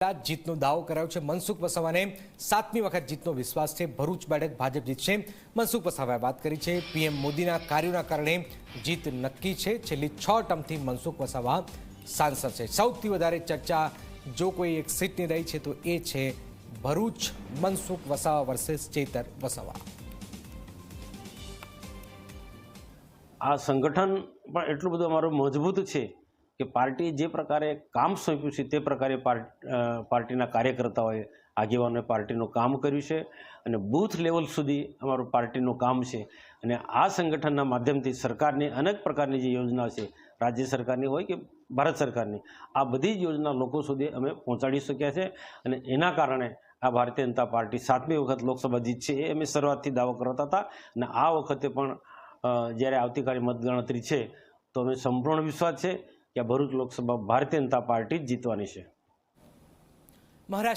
જીતનો દાવો કરાયો છે મનસુખ વસાવાને. સાતમી વખત જીતનો વિશ્વાસ છે. ભરૂચ બેઠક ભાજપ જીતશે મનસુખ વસાવાએ વાત કરી છે. પીએમ મોદીના કાર્યોના કારણે જીત નક્કી છે. છેલ્લી છ ટર્મથી મનસુખ વસાવા સાંસદ છે. સૌથી વધારે ચર્ચા જો કોઈ એક સીટની રહી છે તો એ છે ભરૂચ મનસુખ વસાવા વર્સેસ ચેતર વસાવા. આ સંગઠન પણ એટલું બધું અમારું મજબૂત છે. કે પાર્ટી જે પ્રકારે કામ સોંપ્યું છે તે પ્રકારે પાર્ટ- પાર્ટીના કાર્યકર્તાઓએ, આગેવાનોએ પાર્ટીનું કામ કર્યું છે અને બૂથ લેવલ સુધી અમારું પાર્ટીનું કામ છે. અને આ સંગઠનના માધ્યમથી સરકારની અનેક પ્રકારની જે યોજના છે, રાજ્ય સરકારની હોય કે ભારત સરકારની, આ બધી જ યોજના લોકો સુધી અમે પહોંચાડી શક્યા છે. અને એના કારણે આ ભારતીય જનતા પાર્ટી સાતમી વખત લોકસભા જીતશે એ અમે શરૂઆતથી દાવો કરતા હતા. અને આ વખતે પણ જ્યારે આવતીકાલે મતગણતરી છે, તો અમે સંપૂર્ણ વિશ્વાસ છે. કે ભરૂચ લોકસભા ભારતીય જનતા પાર્ટી જીતવાની છે. મહારાષ્ટ્ર